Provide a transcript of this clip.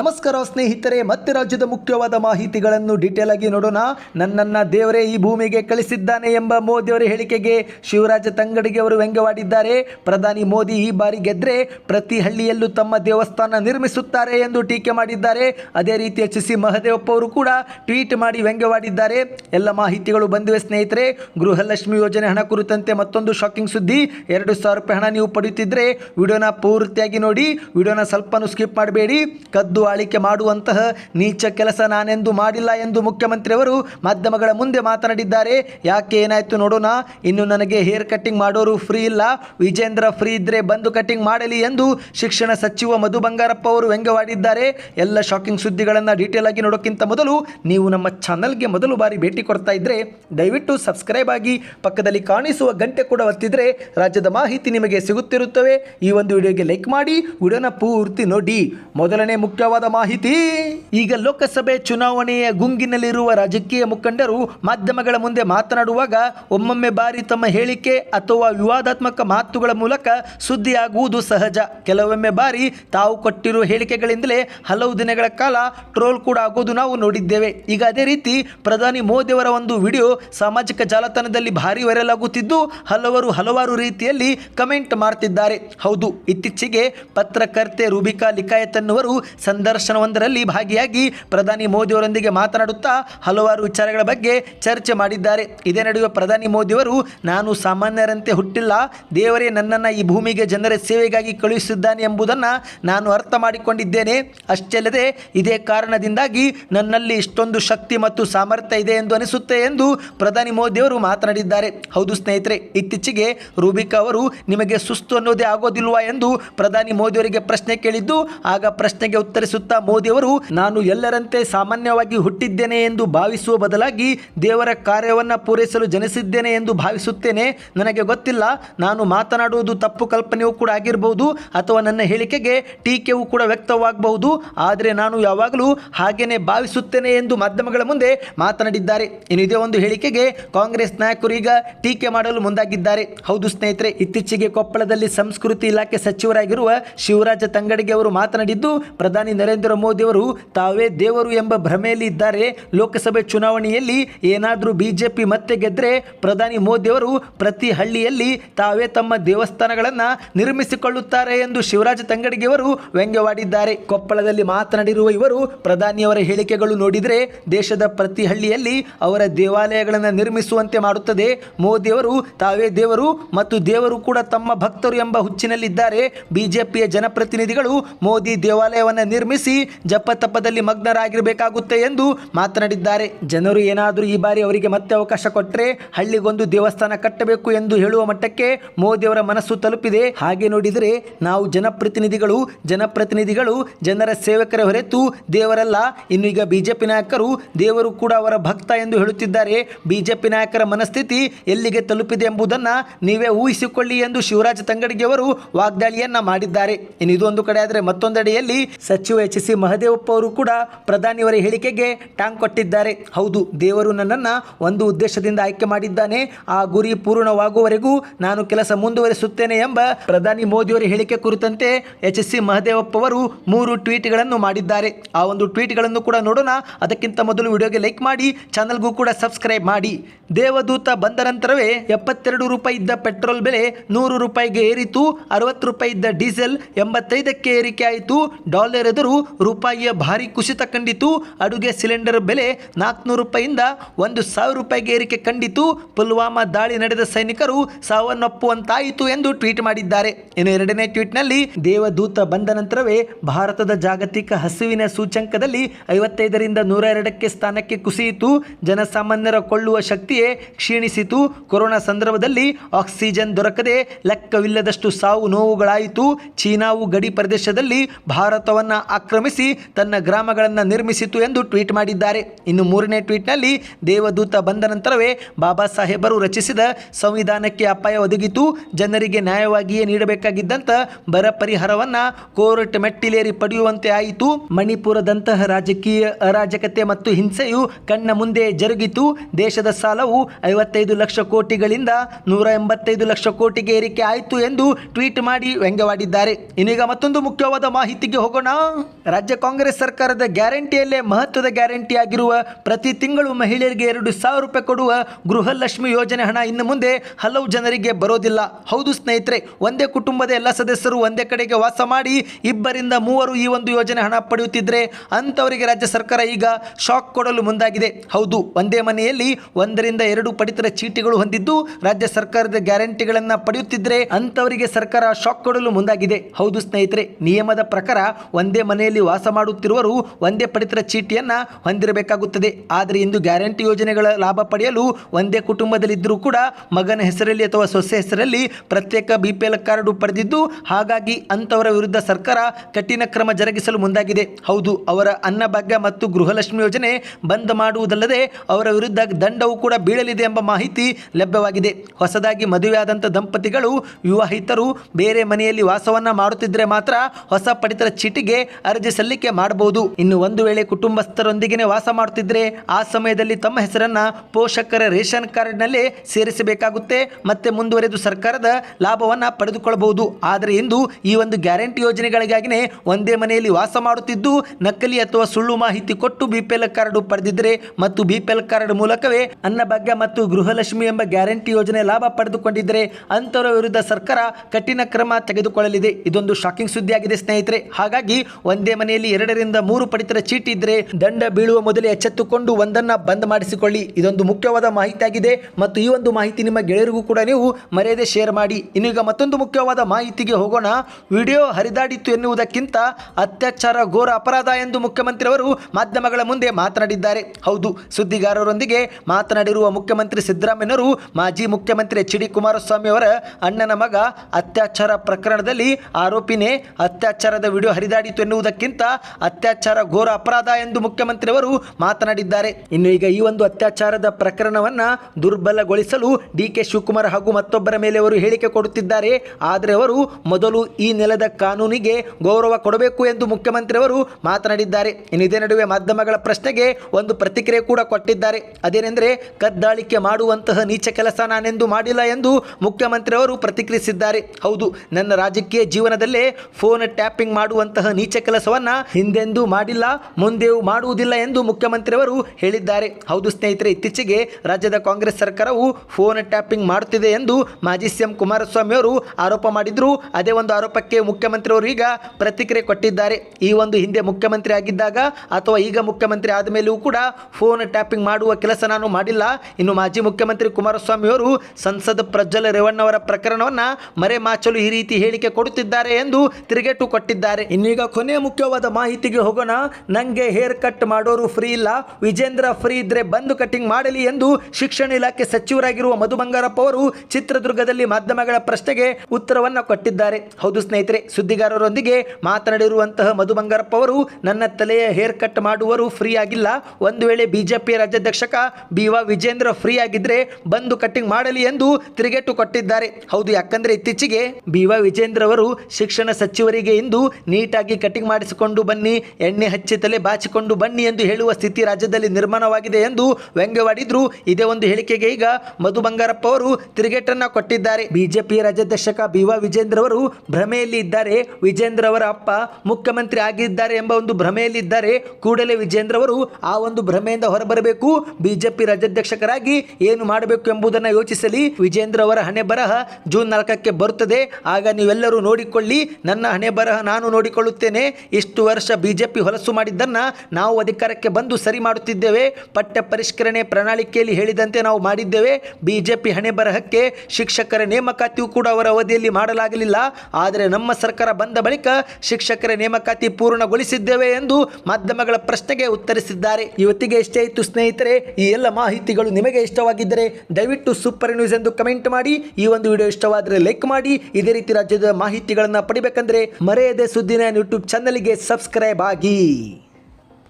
ನಮಸ್ಕಾರ ಸ್ನೇಹಿತರೆ, ಮತ್ತೆ ರಾಜ್ಯದ ಮುಖ್ಯವಾದ ಮಾಹಿತಿಗಳನ್ನು ಡೀಟೇಲ್ ಆಗಿ ನೋಡೋಣ. ನನ್ನನ್ನ ದೇವರೇ ಈ ಭೂಮಿಗೆ ಕಳಿಸಿದ್ದಾನೆ ಎಂಬ ಮೋದಿ ಅವರ ಹೇಳಿಕೆಗೆ ಶಿವರಾಜ ತಂಗಡಿಗೆ ಅವರು ವ್ಯಂಗ್ಯವಾಡಿದ್ದಾರೆ. ಪ್ರಧಾನಿ ಮೋದಿ ಈ ಬಾರಿ ಗೆದ್ರೆ ಪ್ರತಿ ಹಳ್ಳಿಯಲ್ಲೂ ತಮ್ಮ ದೇವಸ್ಥಾನ ನಿರ್ಮಿಸುತ್ತಾರೆ ಎಂದು ಟೀಕೆ ಮಾಡಿದ್ದಾರೆ. ಅದೇ ರೀತಿ ಎಚ್ ಸಿ ಮಹದೇವಪ್ಪ ಅವರು ಕೂಡ ಟ್ವೀಟ್ ಮಾಡಿ ವ್ಯಂಗ್ಯವಾಡಿದ್ದಾರೆ. ಎಲ್ಲ ಮಾಹಿತಿಗಳು ಬಂದಿವೆ ಸ್ನೇಹಿತರೆ. ಗೃಹಲಕ್ಷ್ಮಿ ಯೋಜನೆ ಹಣ ಕುರಿತಂತೆ ಮತ್ತೊಂದು ಶಾಕಿಂಗ್ ಸುದ್ದಿ. ಎರಡು ಸಾವಿರ ರೂಪಾಯಿ ಹಣ ನೀವು ಪಡೆಯುತ್ತಿದ್ದರೆ ವಿಡಿಯೋನ ಪೂರ್ತಿಯಾಗಿ ನೋಡಿ. ವಿಡಿಯೋನ ಸ್ವಲ್ಪನೂ ಸ್ಕಿಪ್ ಮಾಡಬೇಡಿ. ಕದ್ದು ಆಳಿಕೆ ಮಾಡುವಂತಹ ನೀಚ ಕೆಲಸ ನಾನೆಂದು ಮಾಡಿಲ್ಲ ಎಂದು ಮುಖ್ಯಮಂತ್ರಿಯವರು ಮಾಧ್ಯಮಗಳ ಮುಂದೆ ಮಾತನಾಡಿದ್ದಾರೆ. ಯಾಕೆ ಏನಾಯ್ತು ನೋಡೋಣ. ಇನ್ನು ನನಗೆ ಹೇರ್ ಕಟ್ಟಿಂಗ್ ಮಾಡೋರು ಫ್ರೀ ಇಲ್ಲ. ವಿಜೇಂದ್ರ ಫ್ರೀ ಇದ್ರೆ ಬಂದು ಕಟ್ಟಿಂಗ್ ಮಾಡಲಿ ಎಂದು ಶಿಕ್ಷಣ ಸಚಿವ ಮಧು ಬಂಗಾರಪ್ಪ ಅವರು ವ್ಯಂಗ್ಯವಾಡಿದ್ದಾರೆ. ಎಲ್ಲ ಶಾಕಿಂಗ್ ಸುದ್ದಿಗಳನ್ನು ಡೀಟೇಲ್ ಆಗಿ ನೋಡೋಕ್ಕಿಂತ ಮೊದಲು ನೀವು ನಮ್ಮ ಚಾನಲ್ಗೆ ಮೊದಲು ಬಾರಿ ಭೇಟಿ ಕೊಡ್ತಾ ಇದ್ರೆ ದಯವಿಟ್ಟು ಸಬ್ಸ್ಕ್ರೈಬ್ ಆಗಿ ಪಕ್ಕದಲ್ಲಿ ಕಾಣಿಸುವ ಗಂಟೆ ಕೂಡ ಒತ್ತಿದ್ರೆ ರಾಜ್ಯದ ಮಾಹಿತಿ ನಿಮಗೆ ಸಿಗುತ್ತಿರುತ್ತವೆ. ಈ ಒಂದು ವಿಡಿಯೋಗೆ ಲೈಕ್ ಮಾಡಿ. ವಿಡಿಯೋನ ಪೂರ್ತಿ ನೋಡಿ. ಮೊದಲನೇ ಮುಖ್ಯವಾದ ಮಾಹಿತಿ. ಈಗ ಲೋಕಸಭೆ ಚುನಾವಣೆಯ ಗುಂಗಿನಲ್ಲಿರುವ ರಾಜಕೀಯ ಮುಖಂಡರು ಮಾಧ್ಯಮಗಳ ಮುಂದೆ ಮಾತನಾಡುವಾಗ ಒಮ್ಮೊಮ್ಮೆ ಬಾರಿ ತಮ್ಮ ಹೇಳಿಕೆ ಅಥವಾ ವಿವಾದಾತ್ಮಕ ಮಾತುಗಳ ಮೂಲಕ ಸುದ್ದಿಯಾಗುವುದು ಸಹಜ. ಕೆಲವೊಮ್ಮೆ ಬಾರಿ ತಾವು ಕೊಟ್ಟಿರುವ ಹೇಳಿಕೆಗಳಿಂದಲೇ ಹಲವು ದಿನಗಳ ಕಾಲ ಟ್ರೋಲ್ ಕೂಡ ಆಗೋದು ನಾವು ನೋಡಿದ್ದೇವೆ. ಈಗ ಅದೇ ರೀತಿ ಪ್ರಧಾನಿ ಮೋದಿಯವರ ಒಂದು ವಿಡಿಯೋ ಸಾಮಾಜಿಕ ಜಾಲತಾಣದಲ್ಲಿ ಭಾರಿ ವೈರಲ್ ಆಗುತ್ತಿದ್ದು ಹಲವರು ಹಲವಾರು ರೀತಿಯಲ್ಲಿ ಕಮೆಂಟ್ ಮಾಡ್ತಿದ್ದಾರೆ. ಹೌದು, ಇತ್ತೀಚೆಗೆ ಪತ್ರಕರ್ತೆ ರೂಬಿಕಾ ಲಿಕಾಯತ್ ಅನ್ನುವರು ಸಂದರ್ಶನವೊಂದರಲ್ಲಿ ಭಾಗಿಯಾಗಿ ಪ್ರಧಾನಿ ಮೋದಿಯವರೊಂದಿಗೆ ಮಾತನಾಡುತ್ತಾ ಹಲವಾರು ವಿಚಾರಗಳ ಬಗ್ಗೆ ಚರ್ಚೆ ಮಾಡಿದ್ದಾರೆ. ಇದೇ ನಡುವೆ ಪ್ರಧಾನಿ ಮೋದಿಯವರು, ನಾನು ಸಾಮಾನ್ಯರಂತೆ ಹುಟ್ಟಿಲ್ಲ. ದೇವರೇ ನನ್ನನ್ನು ಈ ಭೂಮಿಗೆ ಜನರ ಸೇವೆಗಾಗಿ ಕಳುಹಿಸಿದ್ದಾನೆ ಎಂಬುದನ್ನು ನಾನು ಅರ್ಥ ಮಾಡಿಕೊಂಡಿದ್ದೇನೆ. ಅಷ್ಟೇ ಅಲ್ಲದೆ, ಇದೇ ಕಾರಣದಿಂದಾಗಿ ನನ್ನಲ್ಲಿ ಇಷ್ಟೊಂದು ಶಕ್ತಿ ಮತ್ತು ಸಾಮರ್ಥ್ಯ ಇದೆ ಎಂದು ಅನಿಸುತ್ತೆ ಎಂದು ಪ್ರಧಾನಿ ಮೋದಿಯವರು ಮಾತನಾಡಿದ್ದಾರೆ. ಹೌದು ಸ್ನೇಹಿತರೆ, ಇತ್ತೀಚೆಗೆ ರೂಬಿಕಾ ಅವರು, ನಿಮಗೆ ಸುಸ್ತು ಅನ್ನೋದೇ ಆಗೋದಿಲ್ವಾ? ಎಂದು ಪ್ರಧಾನಿ ಮೋದಿಯವರಿಗೆ ಪ್ರಶ್ನೆ ಕೇಳಿದ್ದು, ಆಗ ಪ್ರಶ್ನೆಗೆ ಉತ್ತರಿಸುತ್ತಾ ಮೋದಿಯವರು, ನಾನು ಎಲ್ಲರಂತೆ ಸಾಮಾನ್ಯವಾಗಿ ಹುಟ್ಟಿದ್ದೇನೆ ಎಂದು ಭಾವಿಸುವ ಬದಲಾಗಿ ದೇವರ ಕಾರ್ಯವನ್ನ ಪೂರೈಸಲು ಜನಿಸಿದ್ದೇನೆ ಎಂದು ಭಾವಿಸುತ್ತೇನೆ. ನನಗೆ ಗೊತ್ತಿಲ್ಲ, ನಾನು ಮಾತನಾಡುವುದು ತಪ್ಪು ಕಲ್ಪನೆಯೂ ಕೂಡ ಆಗಿರಬಹುದು ಅಥವಾ ನನ್ನ ಹೇಳಿಕೆಗೆ ಟೀಕೆಯೂ ಕೂಡ ವ್ಯಕ್ತವಾಗಬಹುದು. ಆದರೆ ನಾನು ಯಾವಾಗಲೂ ಹಾಗೇನೆ ಭಾವಿಸುತ್ತೇನೆ ಎಂದು ಮಾಧ್ಯಮಗಳ ಮುಂದೆ ಮಾತನಾಡಿದ್ದಾರೆ. ಇನ್ನು ಇದೇ ಒಂದು ಹೇಳಿಕೆಗೆ ಕಾಂಗ್ರೆಸ್ ನಾಯಕರು ಈಗ ಟೀಕೆ ಮಾಡಲು ಮುಂದಾಗಿದ್ದಾರೆ. ಹೌದು ಸ್ನೇಹಿತರೆ, ಇತ್ತೀಚೆಗೆ ಕೊಪ್ಪಳದಲ್ಲಿ ಸಂಸ್ಕೃತಿ ಇಲಾಖೆ ಸಚಿವರಾಗಿರುವ ಶಿವರಾಜ ತಂಗಡಿಗೆ ಅವರು ಮಾತನಾಡಿದ್ದು, ಪ್ರಧಾನಿ ನರೇಂದ್ರ ಮೋದಿ ಅವರು ತಾವೇ ದೇವರು ಎಂಬ ಭ್ರಮೆಯಲ್ಲಿ ಇದ್ದಾರೆ. ಲೋಕಸಭೆ ಚುನಾವಣೆಯಲ್ಲಿ ಏನಾದರೂ ಬಿಜೆಪಿ ಮತ್ತೆ ಗೆದ್ದರೆ ಪ್ರಧಾನಿ ಮೋದಿ ಅವರು ಪ್ರತಿ ಹಳ್ಳಿಯಲ್ಲಿ ತಾವೇ ತಮ್ಮ ದೇವಸ್ಥಾನಗಳನ್ನು ನಿರ್ಮಿಸಿಕೊಳ್ಳುತ್ತಾರೆ ಎಂದು ಶಿವರಾಜ ತಂಗಡಿಗೆಯವರು ವ್ಯಂಗ್ಯವಾಡಿದ್ದಾರೆ. ಕೊಪ್ಪಳದಲ್ಲಿ ಮಾತನಾಡಿರುವ ಇವರು ಪ್ರಧಾನಿಯವರ ಹೇಳಿಕೆಗಳು ನೋಡಿದರೆ ದೇಶದ ಪ್ರತಿ ಹಳ್ಳಿಯಲ್ಲಿ ಅವರ ದೇವಾಲಯಗಳನ್ನು ನಿರ್ಮಿಸುವಂತೆ ಮಾಡುತ್ತದೆ. ಮೋದಿಯವರು ತಾವೇ ದೇವರು ಮತ್ತು ದೇವರು ಕೂಡ ತಮ್ಮ ಭಕ್ತರು ಎಂಬ ಹುಚ್ಚಿನಲ್ಲಿದ್ದಾರೆ. ಬಿಜೆಪಿಯ ಜನಪ್ರತಿನಿಧಿಗಳು ಮೋದಿ ದೇವಾಲಯವನ್ನು ನಿರ್ಮಿಸಿ ಜಪತಪದಲ್ಲಿ ಮಗ್ನರಾಗಿರಬೇಕಾಗುತ್ತೆ ಎಂದು ಮಾತನಾಡಿದ್ದಾರೆ. ಜನರು ಏನಾದರೂ ಈ ಬಾರಿ ಅವರಿಗೆ ಮತ್ತೆ ಅವಕಾಶ ಕೊಟ್ಟರೆ ಹಳ್ಳಿಗೊಂದು ದೇವಸ್ಥಾನ ಕಟ್ಟಬೇಕು ಎಂದು ಹೇಳುವ ಮಟ್ಟಕ್ಕೆ ಮೋದಿಯವರ ಮನಸ್ಸು ತಲುಪಿದೆ. ಹಾಗೆ ನೋಡಿದರೆ ನಾವು ಜನಪ್ರತಿನಿಧಿಗಳು ಜನಪ್ರತಿನಿಧಿಗಳು, ಜನರ ಸೇವಕರ ಹೊರತು ದೇವರಲ್ಲ. ಇನ್ನು ಈಗ ಬಿಜೆಪಿ ನಾಯಕರು ದೇವರು ಕೂಡ ಅವರ ಭಕ್ತ ಎಂದು ಹೇಳುತ್ತಿದ್ದಾರೆ. ಬಿಜೆಪಿ ನಾಯಕರ ಮನಸ್ಥಿತಿ ಎಲ್ಲಿಗೆ ತಲುಪಿದೆ ಎಂಬುದನ್ನು ನೀವೇ ಊಹಿಸಿಕೊಳ್ಳಿ ಎಂದು ಶಿವರಾಜ ತಂಗಡಿಗೆ ಅವರು ವಾಗ್ದಾಳಿಯನ್ನ ಮಾಡಿದ್ದಾರೆ. ಇನ್ನು ಇದೊಂದು ಕಡೆ ಆದರೆ ಮತ್ತೊಂದೆಡೆಯಲ್ಲಿ ಸಚಿವ ಎಚ್ ಸಿ ಮಹದೇವಪ್ಪ ಅವರು ಕೂಡ ಪ್ರಧಾನಿಯವರ ಹೇಳಿಕೆಗೆ ಟಾಂಗ್ ಕೊಟ್ಟಿದ್ದಾರೆ. ಹೌದು, ದೇವರು ನನ್ನನ್ನು ಒಂದು ಉದ್ದೇಶದಿಂದ ಆಯ್ಕೆ ಮಾಡಿದ್ದಾನೆ. ಆ ಗುರಿ ಪೂರ್ಣವಾಗುವವರೆಗೂ ನಾನು ಕೆಲಸ ಮುಂದುವರಿಸುತ್ತೇನೆ ಎಂಬ ಪ್ರಧಾನಿ ಮೋದಿಯವರ ಹೇಳಿಕೆ ಕುರಿತಂತೆ ಎಚ್ ಸಿ ಮಹದೇವಪ್ಪ ಅವರು ಮೂರು ಟ್ವೀಟ್ಗಳನ್ನು ಮಾಡಿದ್ದಾರೆ. ಆ ಒಂದು ಟ್ವೀಟ್ಗಳನ್ನು ಕೂಡ ನೋಡೋಣ. ಅದಕ್ಕಿಂತ ಮೊದಲು ವಿಡಿಯೋಗೆ ಲೈಕ್ ಮಾಡಿ, ಚಾನಲ್ಗೂ ಕೂಡ ಸಬ್ಸ್ಕ್ರೈಬ್ ಮಾಡಿ. ದೇವದೂತ ಬಂದ ನಂತರವೇ ಎಪ್ಪತ್ತೆರಡು ರೂಪಾಯಿ ಇದ್ದ ಪೆಟ್ರೋಲ್ ಬೆಲೆ ನೂರು ರೂಪಾಯಿಗೆ ಏರಿತು, ಅರವತ್ತು ರೂಪಾಯಿ ಇದ್ದ ಡೀಸೆಲ್ ಎಂಬತ್ತೈದಕ್ಕೆ ಏರಿಕೆ ಆಯಿತು. ಡಾಲರ್ ಎದುರು ರೂಪಾಯಿಯ ಭಾರಿ ಕುಸಿತ ಕಂಡಿತು. ಅಡುಗೆ ಸಿಲಿಂಡರ್ ಬೆಲೆ ನಾಲ್ಕುನೂರು ರೂಪಾಯಿಯಿಂದ ಒಂದು ಸಾವಿರ ರೂಪಾಯಿಗೆ ಏರಿಕೆ ಕಂಡಿತು. ಪುಲ್ವಾಮಾ ದಾಳಿ ನಡೆದ ಸೈನಿಕರು ಸಾವನ್ನಪ್ಪುವಂತಾಯಿತು ಎಂದು ಟ್ವೀಟ್ ಮಾಡಿದ್ದಾರೆ. ಇನ್ನು ಎರಡನೇ ಟ್ವೀಟ್ನಲ್ಲಿ ದೇವದೂತ ಬಂದ ನಂತರವೇ ಭಾರತದ ಜಾಗತಿಕ ಹಸಿವಿನ ಸೂಚ್ಯಂಕದಲ್ಲಿ ಐವತ್ತೈದರಿಂದ ನೂರ ಎರಡಕ್ಕೆ ಸ್ಥಾನಕ್ಕೆ ಕುಸಿಯಿತು. ಜನಸಾಮಾನ್ಯರ ಕೊಳ್ಳುವ ಶಕ್ತಿಯೇ ಕ್ಷೀಣಿಸಿತು. ಕೊರೋನಾ ಸಂದರ್ಭದಲ್ಲಿ ಆಕ್ಸಿಜನ್ ದೊರಕದೆ ಲೆಕ್ಕವಿಲ್ಲದಷ್ಟು ಸಾವು ನೋವುಗಳಾಯಿತು. ಚೀನಾವು ಗಡಿ ಪ್ರದೇಶದಲ್ಲಿ ಭಾರತವನ್ನು ಆಕ್ರಮಿಸಿ ತನ್ನ ಗ್ರಾಮಗಳನ್ನು ನಿರ್ಮಿಸಿತು ಎಂದು ಟ್ವೀಟ್ ಮಾಡಿದ್ದಾರೆ. ಇನ್ನು ಮೂರನೇ ಟ್ವೀಟ್ನಲ್ಲಿ ದೇವದೂತ ಬಂದ ನಂತರವೇ ಬಾಬಾ ಸಾಹೇಬರು ರಚಿಸಿದ ಸಂವಿಧಾನಕ್ಕೆ ಅಪಾಯ ಒದಗಿತು. ಜನರಿಗೆ ನ್ಯಾಯವಾಗಿಯೇ ನೀಡಬೇಕಾಗಿದ್ದಂಥ ಬರ ಪರಿಹಾರವನ್ನು ಕೋರ್ಟ್ ಮೆಟ್ಟಿಲೇರಿ ಪಡೆಯುವಂತೆ ಆಯಿತು. ಮಣಿಪುರದಂತಹ ರಾಜಕೀಯ ಅರಾಜಕತೆ ಮತ್ತು ಹಿಂಸೆಯು ಕಣ್ಣ ಮುಂದೆ ಜರುಗಿತು. ದೇಶದ ಸಾಲವು ಐವತ್ತೈದು ಲಕ್ಷ ಕೋಟಿಗಳಿಂದ ನೂರ ಎಂಬತ್ತೈದು ಲಕ್ಷ ಕೋಟಿಗೆ ಏರಿಕೆ ಆಯಿತು ಎಂದು ಟ್ವೀಟ್ ಮಾಡಿ ವ್ಯಂಗ್ಯವಾಡಿದ್ದಾರೆ. ಇನ್ನೀಗ ಮತ್ತೊಂದು ಮುಖ್ಯವಾದ ಮಾಹಿತಿಗೆ ಹೋಗೋಣ. ರಾಜ್ಯ ಕಾಂಗ್ರೆಸ್ ಸರ್ಕಾರದ ಗ್ಯಾರಂಟಿಯಲ್ಲೇ ಮಹತ್ವದ ಗ್ಯಾರಂಟಿ ಆಗಿರುವ ಪ್ರತಿ ತಿಂಗಳು ಮಹಿಳೆಯರಿಗೆ ಎರಡು ಸಾವಿರ ರೂಪಾಯಿ ಕೊಡುವ ಗೃಹಲಕ್ಷ್ಮಿ ಯೋಜನೆ ಹಣ ಇನ್ನು ಮುಂದೆ ಹಲವು ಜನರಿಗೆ ಬರೋದಿಲ್ಲ. ಹೌದು ಸ್ನೇಹಿತರೆ, ಒಂದೇ ಕುಟುಂಬದ ಎಲ್ಲ ಸದಸ್ಯರು ಒಂದೇ ಕಡೆಗೆ ವಾಸ ಮಾಡಿ ಇಬ್ಬರಿಂದ ಮೂವರು ಈ ಒಂದು ಯೋಜನೆ ಹಣ ಪಡೆಯುತ್ತಿದ್ದರೆ ಅಂಥವರಿಗೆ ರಾಜ್ಯ ಸರ್ಕಾರ ಈಗ ಶಾಕ್ ಕೊಡಲು ಮುಂದಾಗಿದೆ. ಹೌದು, ಒಂದೇ ಮನೆಯಲ್ಲಿ ಒಂದರಿಂದ ಎರಡು ಪಡಿತರ ಚೀಟಿಗಳು ಹೊಂದಿದ್ದು ರಾಜ್ಯ ಸರ್ಕಾರದ ಗ್ಯಾರಂಟಿಗಳನ್ನು ಪಡೆಯುತ್ತಿದ್ದರೆ ಅಂಥವರಿಗೆ ಸರ್ಕಾರ ಶಾಕ್ ಕೊಡಲು ಮುಂದಾಗಿದೆ. ಹೌದು ಸ್ನೇಹಿತರೆ, ನಿಯಮದ ಪ್ರಕಾರ ಒಂದೇ ಮನೆಯಲ್ಲಿ ವಾಸ ಮಾಡುತ್ತಿರುವರು ಒಂದೇ ಪಡಿತರ ಚೀಟಿಯನ್ನು ಹೊಂದಿರಬೇಕಾಗುತ್ತದೆ. ಆದರೆ ಇಂದು ಗ್ಯಾರಂಟಿ ಯೋಜನೆಗಳ ಲಾಭ ಪಡೆಯಲು ಒಂದೇ ಕುಟುಂಬದಲ್ಲಿದ್ದರೂ ಕೂಡ ಮಗನ ಹೆಸರಲ್ಲಿ ಅಥವಾ ಸೊಸೆ ಹೆಸರಲ್ಲಿ ಪ್ರತ್ಯೇಕ ಬಿ ಪಿ ಎಲ್ ಕಾರ್ಡು ಪಡೆದಿದ್ದು, ಹಾಗಾಗಿ ಅಂಥವರ ವಿರುದ್ಧ ಸರ್ಕಾರ ಕಠಿಣ ಕ್ರಮ ಜರುಗಿಸಲು ಮುಂದಾಗಿದೆ. ಹೌದು, ಅವರ ಅನ್ನಭಾಗ್ಯ ಮತ್ತು ಗೃಹಲಕ್ಷ್ಮಿ ಯೋಜನೆ ಬಂದ್ ಮಾಡುವುದಲ್ಲದೆ ಅವರ ವಿರುದ್ಧ ದಂಡವು ಕೂಡ ಬೀಳಲಿದೆ ಎಂಬ ಮಾಹಿತಿ ಲಭ್ಯವಾಗಿದೆ. ಹೊಸದಾಗಿ ಮದುವೆಯಾದಂಥ ದಂಪತಿಗಳು, ವಿವಾಹಿತರು ಬೇರೆ ಮನೆಯಲ್ಲಿ ವಾಸವನ್ನು ಮಾಡುತ್ತಿದ್ದರೆ ಮಾತ್ರ ಹೊಸ ಪಡಿತರ ಚೀಟಿಗೆ ಅರ್ಜಿ ಸಲ್ಲಿಕೆ ಮಾಡಬಹುದು. ಇನ್ನು ಒಂದು ವೇಳೆ ಕುಟುಂಬಸ್ಥರೊಂದಿಗೆ ವಾಸ ಮಾಡುತ್ತಿದ್ದರೆ ಆ ಸಮಯದಲ್ಲಿ ತಮ್ಮ ಹೆಸರನ್ನ ಪೋಷಕರ ರೇಷನ್ ಕಾರ್ಡ್ನಲ್ಲೇ ಸೇರಿಸಬೇಕಾಗುತ್ತೆ. ಮತ್ತೆ ಮುಂದುವರೆದು ಸರ್ಕಾರದ ಲಾಭವನ್ನು ಪಡೆದುಕೊಳ್ಳಬಹುದು. ಆದರೆ ಇಂದು ಈ ಒಂದು ಗ್ಯಾರಂಟಿ ಯೋಜನೆಗಳಿಗಾಗಿನೇ ಒಂದೇ ಮನೆಯಲ್ಲಿ ವಾಸ ಮಾಡುತ್ತಿದ್ದು, ನಕಲಿ ಅಥವಾ ಸುಳ್ಳು ಮಾಹಿತಿ ಕೊಟ್ಟು ಬಿಪಿಎಲ್ ಕಾರ್ಡ್ ಪಡೆದಿದ್ದರೆ ಮತ್ತು ಬಿಪಿಎಲ್ ಕಾರ್ಡ್ ಮೂಲಕವೇ ಅನ್ನಭಾಗ್ಯ ಮತ್ತು ಗೃಹಲಕ್ಷ್ಮಿ ಎಂಬ ಗ್ಯಾರಂಟಿ ಯೋಜನೆ ಲಾಭ ಪಡೆದುಕೊಂಡಿದ್ದರೆ ಅಂತರ ವಿರುದ್ಧ ಸರ್ಕಾರ ಕಠಿಣ ಕ್ರಮ ತೆಗೆದುಕೊಳ್ಳಲಿದೆ. ಇದೊಂದು ಶಾಕಿಂಗ್ ಸುದ್ದಿಯಾಗಿದೆ ಸ್ನೇಹಿತರೆ. ಹಾಗಾಗಿ ಒಂದೇ ಮನೆಯಲ್ಲಿ ಎರಡರಿಂದ ಮೂರು ಪಡಿತರ ಚೀಟಿ ಇದ್ದರೆ ದಂಡ ಬೀಳುವ ಮೊದಲೇ ಎಚ್ಚೆತ್ತುಕೊಂಡು ಒಂದನ್ನ ಬಂದ್ ಮಾಡಿಸಿಕೊಳ್ಳಿ. ಇದೊಂದು ಮುಖ್ಯವಾದ ಮಾಹಿತಿ ಆಗಿದೆ ಮತ್ತು ಈ ಒಂದು ಮಾಹಿತಿ ನಿಮ್ಮ ಗೆಳೆಯರಿಗೂ ಕೂಡ ನೀವು ಮರೆಯದೆ ಶೇರ್ ಮಾಡಿ. ಇನ್ನೀಗ ಮತ್ತೊಂದು ಮುಖ್ಯವಾದ ಮಾಹಿತಿಗೆ ಹೋಗೋಣ. ವಿಡಿಯೋ ಹರಿದಾಡಿತ್ತು ಎನ್ನುವುದಕ್ಕಿಂತ ಅತ್ಯಾಚಾರ ಘೋರ ಅಪರಾಧ ಎಂದು ಮುಖ್ಯಮಂತ್ರಿಯವರು ಮಾಧ್ಯಮಗಳ ಮುಂದೆ ಮಾತನಾಡಿದ್ದಾರೆ. ಹೌದು, ಸುದ್ದಿಗಾರರೊಂದಿಗೆ ಮಾತನಾಡಿರುವ ಮುಖ್ಯಮಂತ್ರಿ ಸಿದ್ದರಾಮಯ್ಯನವರು ಮಾಜಿ ಮುಖ್ಯಮಂತ್ರಿ ಎಚ್ ಡಿ ಕುಮಾರಸ್ವಾಮಿ ಅವರ ಅಣ್ಣನ ಮಗ ಅತ್ಯಾಚಾರ ಪ್ರಕರಣದಲ್ಲಿ ಆರೋಪಿನೇ ಅತ್ಯಾಚಾರದ ವಿಡಿಯೋ ಹರಿದಾಡಿತು ಎನ್ನುವುದಕ್ಕಿಂತ ಅತ್ಯಾಚಾರ ಘೋರ ಅಪರಾಧ ಎಂದು ಮುಖ್ಯಮಂತ್ರಿಯವರು ಮಾತನಾಡಿದ್ದಾರೆ. ಇನ್ನು ಈಗ ಈ ಒಂದು ಅತ್ಯಾಚಾರದ ಪ್ರಕರಣವನ್ನ ದುರ್ಬಲಗೊಳಿಸಲು ಡಿ ಕೆ ಶಿವಕುಮಾರ್ ಹಾಗೂ ಮತ್ತೊಬ್ಬರ ಮೇಲೆ ಅವರು ಹೇಳಿಕೆ ಕೊಡುತ್ತಿದ್ದಾರೆ. ಆದರೆ ಅವರು ಮೊದಲು ಈ ನೆಲದ ಕಾನೂನಿಗೆ ಗೌರವ ಕೊಡಬೇಕು ಎಂದು ಮುಖ್ಯಮಂತ್ರಿಯವರು ಮಾತನಾಡಿದ್ದಾರೆ. ಇನ್ನು ಇದೇ ನಡುವೆ ಮಾಧ್ಯಮಗಳ ಪ್ರಶ್ನೆಗೆ ಒಂದು ಪ್ರತಿಕ್ರಿಯೆ ಕೂಡ ಕೊಟ್ಟಿದ್ದಾರೆ. ಅದೇನೆಂದರೆ, ಕದ್ದಾಳಿಕೆ ಮಾಡುವಂತಹ ನೀಚ ಕೆಲಸ ನಾನೆಂದು ಮಾಡಿಲ್ಲ ಎಂದು ಮುಖ್ಯಮಂತ್ರಿಯವರು ಪ್ರತಿಕ್ರಿಯಿಸಿದ್ದಾರೆ. ಹೌದು, ನನ್ನ ರಾಜಕೀಯ ಜೀವನದಲ್ಲೇ ಫೋನ್ ಟ್ಯಾಪಿಂಗ್ ಮಾಡುವಂತಹ ನೀಚ ಕೆಲಸವನ್ನ ಹಿಂದೆಂದೂ ಮಾಡಿಲ್ಲ, ಮುಂದೆಯೂ ಮಾಡುವುದಿಲ್ಲ ಎಂದು ಮುಖ್ಯಮಂತ್ರಿಯವರು ಹೇಳಿದ್ದಾರೆ. ಹೌದು ಸ್ನೇಹಿತರೆ, ಇತ್ತೀಚೆಗೆ ರಾಜ್ಯದ ಕಾಂಗ್ರೆಸ್ ಸರ್ಕಾರವು ಫೋನ್ ಟ್ಯಾಪಿಂಗ್ ಮಾಡುತ್ತಿದೆ ಎಂದು ಮಾಜಿ ಸಿಎಂ ಕುಮಾರಸ್ವಾಮಿ ಅವರು ಆರೋಪ ಮಾಡಿದ್ರು. ಅದೇ ಒಂದು ಆರೋಪಕ್ಕೆ ಮುಖ್ಯಮಂತ್ರಿಯವರು ಈಗ ಪ್ರತಿಕ್ರಿಯೆ ಕೊಟ್ಟಿದ್ದಾರೆ. ಈ ಒಂದು ಹಿಂದೆ ಮುಖ್ಯಮಂತ್ರಿ ಆಗಿದ್ದಾಗ ಅಥವಾ ಈಗ ಮುಖ್ಯಮಂತ್ರಿ ಆದ ಮೇಲೂ ಕೂಡ ಫೋನ್ ಟ್ಯಾಪಿಂಗ್ ಮಾಡುವ ಕೆಲಸ ನಾನು ಮಾಡಿಲ್ಲ. ಇನ್ನು ಮಾಜಿ ಮುಖ್ಯಮಂತ್ರಿ ಕುಮಾರಸ್ವಾಮಿ ಅವರು ಸಂಸದ ಪ್ರಜ್ವಲ್ ರೇವಣ್ಣವರ ಪ್ರಕರಣವನ್ನ ಮರೆ ಮಾಚಲು ಈ ರೀತಿ ಹೇಳಿಕೆ ಕೊಡುತ್ತಿದ್ದಾರೆ ಎಂದು ತಿರುಗೇಟು ಕೊಟ್ಟಿದ್ದಾರೆ. ಇನ್ನೀಗ ಕೊನೆಯ ಮುಖ್ಯವಾದ ಮಾಹಿತಿಗೆ ಹೋಗೋಣ. ನಂಗೆ ಹೇರ್ ಕಟ್ ಮಾಡೋರು ಫ್ರೀ ಇಲ್ಲ. ವಿಜೇಂದ್ರ ಫ್ರೀ ಇದ್ರೆ ಬಂದು ಕಟಿಂಗ್ ಮಾಡಲಿ ಎಂದು ಶಿಕ್ಷಣ ಇಲಾಖೆ ಸಚಿವರಾಗಿರುವ ಮಧು ಬಂಗಾರಪ್ಪ ಅವರು ಚಿತ್ರದುರ್ಗದಲ್ಲಿ ಮಾಧ್ಯಮಗಳ ಪ್ರಶ್ನೆಗೆ ಉತ್ತರವನ್ನ ಕೊಟ್ಟಿದ್ದಾರೆ. ಹೌದು ಸ್ನೇಹಿತರೆ, ಸುದ್ದಿಗಾರರೊಂದಿಗೆ ಮಾತನಾಡಿರುವಂತಹ ಮಧು ಬಂಗಾರಪ್ಪ ಅವರು, ನನ್ನ ತಲೆಯ ಹೇರ್ ಕಟ್ ಮಾಡುವರು ಫ್ರೀ ಆಗಿಲ್ಲ. ಒಂದು ವೇಳೆ ಬಿಜೆಪಿ ರಾಜ್ಯಾಧ್ಯಕ್ಷಕ ಬಿ ವಿಜೇಂದ್ರ ಫ್ರೀ ಆಗಿದ್ರೆ ಬಂದು ಕಟಿಂಗ್ ಮಾಡಲಿ ಎಂದು ತಿರುಗೇಟು ಕೊಟ್ಟಿದ್ದಾರೆ. ಹೌದು, ಯಾಕಂದ್ರೆ ಇತ್ತೀಚೆಗೆ ಬಿ ವಿಜೇಂದ್ರ ಅವರು ಶಿಕ್ಷಣ ಸಚಿವರಿಗೆ ಇಂದು ನೀಟಾಗಿ ಕಟಿಂಗ್ ಮಾಡಿಸಿಕೊಂಡು ಬನ್ನಿ, ಎಣ್ಣೆ ಹಚ್ಚಿ ತಲೆ ಬಾಚಿಕೊಂಡು ಬನ್ನಿ ಎಂದು ಹೇಳುವ ಸ್ಥಿತಿ ರಾಜ್ಯದಲ್ಲಿ ನಿರ್ಮಾಣವಾಗಿದೆ ಎಂದು ವ್ಯಂಗ್ಯವಾಡಿದ್ರು. ಇದೇ ಒಂದು ಹೇಳಿಕೆಗೆ ಈಗ ಮಧು ಬಂಗಾರಪ್ಪ ಅವರು ತಿರುಗೇಟನ್ನ ಕೊಟ್ಟಿದ್ದಾರೆ. ಬಿಜೆಪಿ ರಾಜ್ಯಾಧ್ಯಕ್ಷಕ ಬಿ ವಿಜೇಂದ್ರ ಅವರು ಭ್ರಮೆಯಲ್ಲಿ ಇದ್ದಾರೆ. ವಿಜೇಂದ್ರ ಅವರ ಅಪ್ಪ ಮುಖ್ಯಮಂತ್ರಿ ಆಗಿದ್ದಾರೆ ಎಂಬ ಒಂದು ಭ್ರಮೆಯಲ್ಲಿ ಇದ್ದಾರೆ. ಕೂಡಲೇ ವಿಜೇಂದ್ರ ಅವರು ಆ ಒಂದು ಭ್ರಮೆಯಿಂದ ಹೊರಬರಬೇಕು. ಬಿಜೆಪಿ ರಾಜ್ಯಾಧ್ಯಕ್ಷಕರಾಗಿ ಏನು ಮಾಡಬೇಕು ಎಂಬುದನ್ನು ಯೋಚಿಸಲಿ. ವಿಜೇಂದ್ರ ಅವರ ಹಣೆ ಬರಹ ಜೂನ್ ನಾಲ್ಕಕ್ಕೆ ಬರುತ್ತದೆ. ಆಗ ನೀವೆಲ್ಲರೂ ನೋಡಿಕೊಳ್ಳಿ. ನನ್ನ ಹಣೆ ಬರಹ ನಾನು ನೋಡಿಕೊಳ್ಳುತ್ತೇನೆ. ಇಷ್ಟು ವರ್ಷ ಬಿಜೆಪಿ ಹೊಲಸು ಮಾಡಿದ್ದನ್ನು ನಾವು ಅಧಿಕಾರಕ್ಕೆ ಬಂದು ಸರಿ ಮಾಡುತ್ತಿದ್ದೇವೆ. ಪಠ್ಯ ಪರಿಷ್ಕರಣೆ ಪ್ರಣಾಳಿಕೆಯಲ್ಲಿ ಹೇಳಿದಂತೆ ನಾವು ಮಾಡಿದ್ದೇವೆ. ಬಿಜೆಪಿ ಹಣೆ ಬರಹಕ್ಕೆ ಶಿಕ್ಷಕರ ನೇಮಕಾತಿಯೂ ಕೂಡ ಅವರ ಅವಧಿಯಲ್ಲಿ ಮಾಡಲಾಗಲಿಲ್ಲ. ಆದರೆ ನಮ್ಮ ಸರ್ಕಾರ ಬಂದ ಬಳಿಕ ಶಿಕ್ಷಕರ ನೇಮಕಾತಿ ಪೂರ್ಣಗೊಳಿಸಿದ್ದೇವೆ ಎಂದು ಮಾಧ್ಯಮಗಳ ಪ್ರಶ್ನೆಗೆ ಉತ್ತರಿಸಿದ್ದಾರೆ. ಇವತ್ತಿಗೆ ಇಷ್ಟೇ ಇತ್ತು ಸ್ನೇಹಿತರೆ, ಈ ಎಲ್ಲ ಮಾಹಿತಿಗಳು ನಿಮಗೆ ಇಷ್ಟವಾಗಿದ್ದರೆ ದಯವಿಟ್ಟು ಸೂಪರ್ ನ್ಯೂಸ್ ಎಂದು ಕಮೆಂಟ್ ಮಾಡಿ. ಈ ಒಂದು ವಿಡಿಯೋ ಇಷ್ಟವಾದರೆ ಲೈಕ್ ಮಾಡಿ. ಇದೇ ರೀತಿ ರಾಜ್ಯದ ಮಾಹಿತಿಗಳನ್ನು ಪಡಿಬೇಕಂದ್ರೆ ಮರೆಯದೆ ಸುದ್ದಿನ ಯೂಟ್ಯೂಬ್ ಚಾನಲ್ಗೆ ಸಬ್ಸ್ಕ್ರೈಬ್ ಆಗಿ.